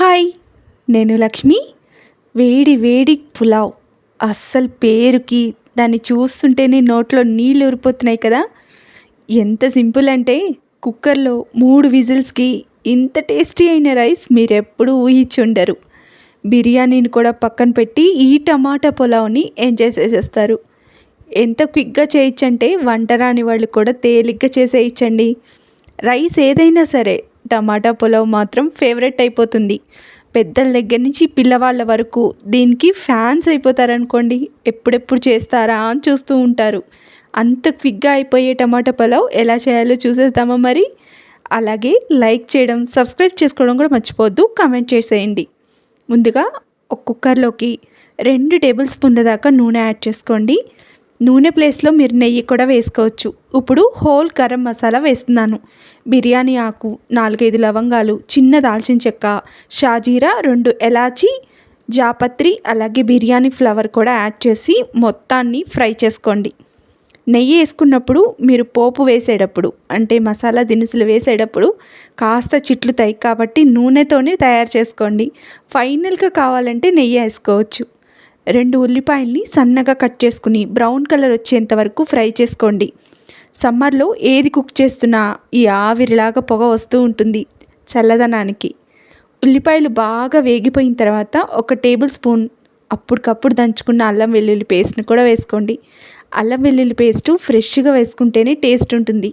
Hi నేను లక్ష్మి. వేడి వేడి పులావ్. అస్సలు పేరుకి దాన్ని చూస్తుంటేనే నోట్లో నీళ్ళు ఊరిపోతున్నాయి కదా. ఎంత సింపుల్ అంటే కుక్కర్లో మూడు విజిల్స్కి ఇంత టేస్టీ అయిన రైస్ మీరు ఎప్పుడూ ఊహించి ఉండరు బిర్యానీని కూడా పక్కన పెట్టి ఈ టమాటా పులావ్ని ఎంజాయ్ చేసేస్తారు. ఎంత క్విక్గా చేయొచ్చంటే వంట రాని వాళ్ళు కూడా తేలిగ్గా చేసేయచ్చండి. రైస్ ఏదైనా సరే టమాటా పులావ్ మాత్రం ఫేవరెట్ అయిపోతుంది. పెద్దల దగ్గర నుంచి పిల్లవాళ్ళ వరకు దీనికి ఫ్యాన్స్ అయిపోతారనుకోండి. ఎప్పుడెప్పుడు చేస్తారా అని చూస్తూ ఉంటారు. అంత క్విక్గా అయిపోయే టమాటా పులావ్ ఎలా చేయాలో చూసేద్దామా మరి? అలాగే లైక్ చేయడం సబ్స్క్రైబ్ చేసుకోవడం కూడా మర్చిపోవద్దు. కామెంట్ చేసేయండి. ముందుగా ఒక కుక్కర్లోకి రెండు టేబుల్ స్పూన్ల దాకా నూనె యాడ్ చేసుకోండి. నూనె ప్లేస్లో మీరు నెయ్యి కూడా వేసుకోవచ్చు. ఇప్పుడు హోల్ గరం మసాలా వేస్తున్నాను. బిర్యానీ ఆకు నాలుగైదు లవంగాలు చిన్న దాల్చిన చెక్క షాజీరా రెండు ఎలాచి జాపత్రి అలాగే బిర్యానీ ఫ్లవర్ కూడా యాడ్ చేసి మొత్తాన్ని ఫ్రై చేసుకోండి. నెయ్యి వేసుకున్నప్పుడు మీరు పోపు వేసేటప్పుడు అంటే మసాలా దినుసులు వేసేటప్పుడు కాస్త చిట్లుతాయి కాబట్టి నూనెతోనే తయారు చేసుకోండి. ఫైనల్గా కావాలంటే నెయ్యి వేసుకోవచ్చు. రెండు ఉల్లిపాయల్ని సన్నగా కట్ చేసుకుని బ్రౌన్ కలర్ వచ్చేంత వరకు ఫ్రై చేసుకోండి. సమ్మర్లో ఏది కుక్ చేస్తున్నా ఈ ఆవిరిలాగా పొగ వస్తూ ఉంటుంది చల్లదనానికి. ఉల్లిపాయలు బాగా వేగిపోయిన తర్వాత ఒక టేబుల్ స్పూన్ అప్పటికప్పుడు దంచుకున్న అల్లం వెల్లుల్లి పేస్ట్ని కూడా వేసుకోండి. అల్లం వెల్లుల్లి పేస్టు ఫ్రెష్గా వేసుకుంటేనే టేస్ట్ ఉంటుంది.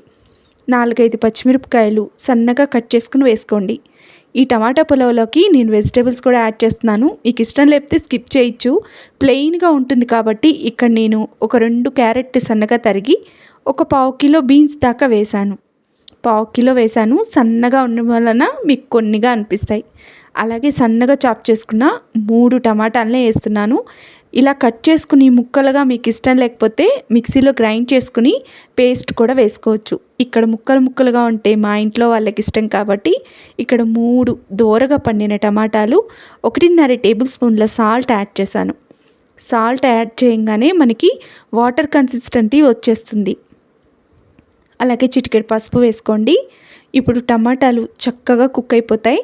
నాలుగైదు పచ్చిమిరపకాయలు సన్నగా కట్ చేసుకుని వేసుకోండి. ఈ టమాటా పులావ్లోకి నేను వెజిటేబుల్స్ కూడా యాడ్ చేస్తున్నాను. మీకు ఇష్టం లేకపోతే స్కిప్ చేయొచ్చు. ప్లెయిన్గా ఉంటుంది కాబట్టి ఇక్కడ నేను ఒక రెండు క్యారెట్ సన్నగా తరిగి ఒక పావు కిలో బీన్స్ దాకా వేశాను. పావు కిలో వేశాను. సన్నగా ఉండడం వలన మీకు కొన్నిగా అనిపిస్తాయి. అలాగే సన్నగా చాప్ చేసుకున్న మూడు టమాటాలనే వేస్తున్నాను. ఇలా కట్ చేసుకుని ముక్కలుగా మీకు ఇష్టం లేకపోతే మిక్సీలో గ్రైండ్ చేసుకుని పేస్ట్ కూడా వేసుకోవచ్చు. ఇక్కడ ముక్కలు ముక్కలుగా ఉంటే మా ఇంట్లో వాళ్ళకి ఇష్టం కాబట్టి ఇక్కడ మూడు దోరగా పండిన టమాటాలు ఒకటిన్నర టేబుల్ స్పూన్ల సాల్ట్ యాడ్ చేశాను. సాల్ట్ యాడ్ చేయగానే మనకి వాటర్ కన్సిస్టెంటీ వచ్చేస్తుంది. అలాగే చిటికెడు పసుపు వేసుకోండి. ఇప్పుడు టమాటాలు చక్కగా కుక్ అయిపోతాయి.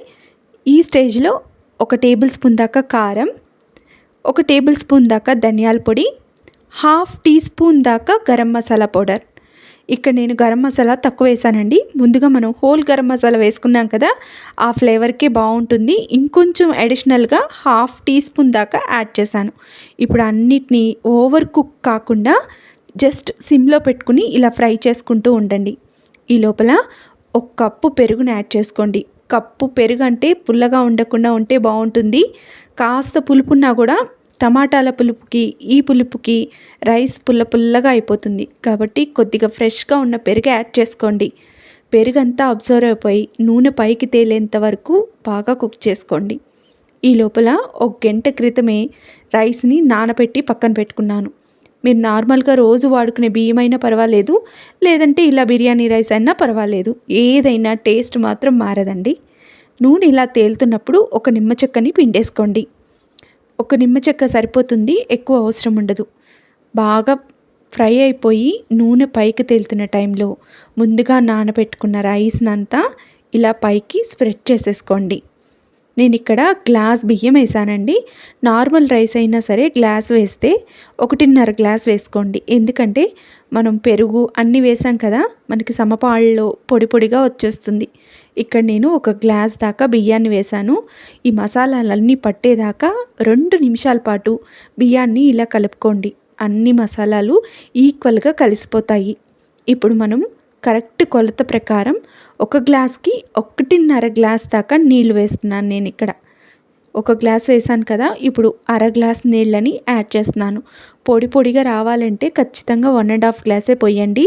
ఈ స్టేజ్లో ఒక టేబుల్ స్పూన్ దాకా కారం ఒక టేబుల్ స్పూన్ దాకా ధనియాల పొడి హాఫ్ టీ స్పూన్ దాకా గరం మసాలా పౌడర్. ఇక్కడ నేను గరం మసాలా తక్కువ వేసానండి. ముందుగా మనం హోల్ గరం మసాలా వేసుకున్నాం కదా ఆ ఫ్లేవర్కే బాగుంటుంది. ఇంకొంచెం అడిషనల్గా హాఫ్ టీ స్పూన్ దాకా యాడ్ చేశాను. ఇప్పుడు అన్నిటినీ ఓవర్ కుక్ కాకుండా జస్ట్ సిమ్లో పెట్టుకుని ఇలా ఫ్రై చేసుకుంటూ ఉండండి. ఈ లోపల ఒక కప్పు పెరుగుని యాడ్ చేసుకోండి. కప్పు పెరుగు అంటే పుల్లగా ఉండకుండా ఉంటే బాగుంటుంది. కాస్త పులుపున్నా కూడా టమాటాల పులుపుకి ఈ పులుపుకి రైస్ పుల్ల పుల్లగా అయిపోతుంది. కాబట్టి కొద్దిగా ఫ్రెష్గా ఉన్న పెరుగు యాడ్ చేసుకోండి. పెరుగంతా అబ్జర్వ్ అయిపోయి నూనె పైకి తేలేంత వరకు బాగా కుక్ చేసుకోండి. ఈ లోపల ఒక గంట క్రితమే రైస్ని నానబెట్టి పక్కన పెట్టుకున్నాను. మీరు నార్మల్గా రోజు వాడుకునే బియ్యం అయినా పర్వాలేదు లేదంటే ఇలా బిర్యానీ రైస్ అయినా పర్వాలేదు. ఏదైనా టేస్ట్ మాత్రం మారదండి. నూనె ఇలా తేలుతున్నప్పుడు ఒక నిమ్మ చెక్కని పిండేసుకోండి. ఒక నిమ్మ చెక్క సరిపోతుంది ఎక్కువ అవసరం ఉండదు. బాగా ఫ్రై అయిపోయి నూనె పైకి తేలుతున్న టైంలో ముందుగా నానబెట్టుకున్న రైస్నంతా ఇలా పైకి స్ప్రెడ్ చేసేసుకోండి. నేను ఇక్కడ గ్లాస్ బియ్యం వేసానండి. నార్మల్ రైస్ అయినా సరే గ్లాస్ వేస్తే ఒకటిన్నర గ్లాస్ వేసుకోండి. ఎందుకంటే మనం పెరుగు అన్నీ వేసాం కదా మనకి సమపాళ్ళలో పొడి పొడిగా వచ్చేస్తుంది. ఇక్కడ నేను ఒక గ్లాస్ దాకా బియ్యాన్ని వేశాను ఈ మసాలాలన్నీ పట్టేదాకా రెండు నిమిషాల పాటు బియ్యాన్ని ఇలా కలుపుకోండి. అన్ని మసాలాలు ఈక్వల్గా కలిసిపోతాయి. ఇప్పుడు మనం కరెక్ట్ కొలత ప్రకారం ఒక గ్లాస్కి ఒకటిన్నర గ్లాస్ దాకా నీళ్ళు వేస్తున్నాను నేను ఇక్కడ. ఒక గ్లాస్ వేసాను కదా ఇప్పుడు అర గ్లాస్ నీళ్ళని యాడ్ చేస్తున్నాను. పొడి పొడిగా రావాలంటే ఖచ్చితంగా వన్ అండ్ హాఫ్ గ్లాసే పోయండి.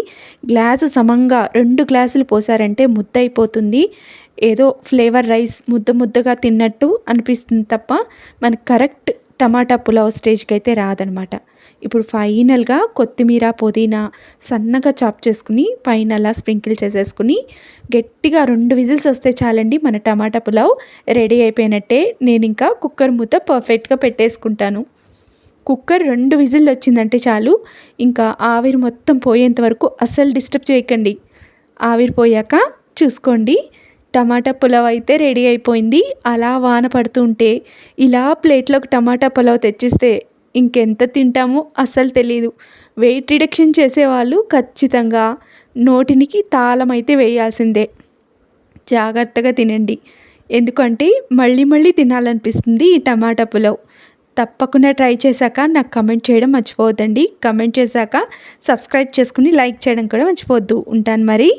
గ్లాసు సమంగా రెండు గ్లాసులు పోసారంటే ముద్ద అయిపోతుంది ఏదో ఫ్లేవర్ రైస్ ముద్ద ముద్దగా తిన్నట్టు అనిపిస్తుంది తప్ప మనకు కరెక్ట్ టమాటా పులావ్ స్టేజ్కి అయితే రాదనమాట. ఇప్పుడు ఫైనల్గా కొత్తిమీర పుదీనా సన్నగా చాప్ చేసుకుని పైన అలా స్ప్రింకిల్ చేసేసుకుని గట్టిగా రెండు విజిల్స్ వస్తే చాలండి మన టమాటా పులావ్ రెడీ అయిపోయినట్టే. నేను ఇంకా కుక్కర్ మూత పర్ఫెక్ట్గా పెట్టేసుకుంటాను. కుక్కర్ రెండు విజిల్ వచ్చిందంటే చాలు. ఇంకా ఆవిరి మొత్తం పోయేంత వరకు అస్సలు డిస్టర్బ్ చేయకండి. ఆవిరి పోయాక చూసుకోండి. టమాటా పులావ్ అయితే రెడీ అయిపోయింది. అలా వాన పడుతుంటే ఇలా ప్లేట్లోకి టమాటా పులావ్ తెచ్చిస్తే ఇంకెంత తింటామో అస్సలు తెలీదు. వెయిట్ రిడక్షన్ చేసేవాళ్ళు ఖచ్చితంగా నోటినికి తాళం అయితే వేయాల్సిందే. జాగ్రత్తగా తినండి. ఎందుకంటే మళ్ళీ మళ్ళీ తినాలనిపిస్తుంది ఈ టమాటా పులావ్. తప్పకుండా ట్రై చేశాక నాకు కమెంట్ చేయడం మర్చిపోవద్దండి. కమెంట్ చేశాక సబ్స్క్రైబ్ చేసుకుని లైక్ చేయడం కూడా మర్చిపోవద్దు. ఉంటాను మరి.